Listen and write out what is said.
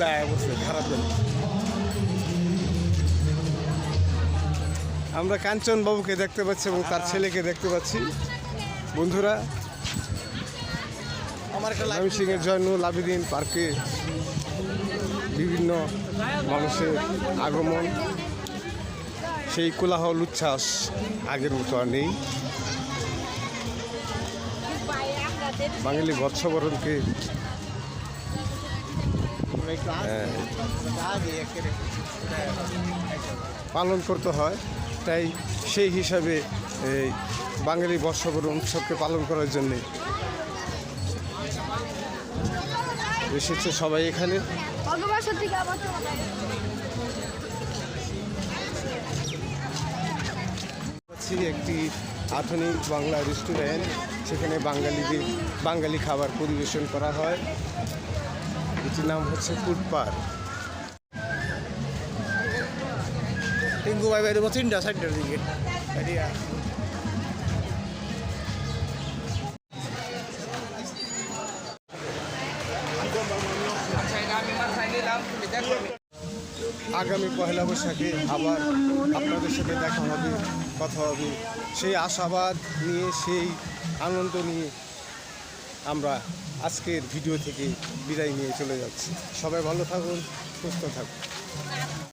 গায়ে বসে খারাপ লাগে আমরা কাঞ্চন বাবুকে দেখতে পাচ্ছি এবং তার ছেলেকে দেখতে পাচ্ছি। বন্ধুরা একটা লাইভ ময়মনসিংহের জয়নুল পার্কে বিভিন্ন মানুষের আগমন। সেই কোলাহল উচ্ছ্বাস আগের মতো আর নেই। বাঙালি বৎসবরণকে পালন করতে হয়, তাই সেই হিসাবে এই বাঙালি বর্ষবরণ উৎসবকে পালন করার জন্যে এসেছে সবাই এখানে। একটি আধুনিক বাংলা রেস্টুরেন্ট, সেখানে বাঙালিদের, বাঙালি খাবার পরিবেশন করা হয়। এটির নাম হচ্ছে ফুড পার্ক টিঙ্কু ভাই বাইরে তিনটা সাইডটার দিকে। আগামী পয়লা বৈশাখে আবার আপনাদের সাথে দেখা হবে, কথা হবে। সেই আশাবাদ নিয়ে, সেই আনন্দ নিয়ে আমরা আজকের ভিডিও থেকে বিদায় নিয়ে চলে যাচ্ছি। সবাই ভালো থাকুন সুস্থ থাকুন।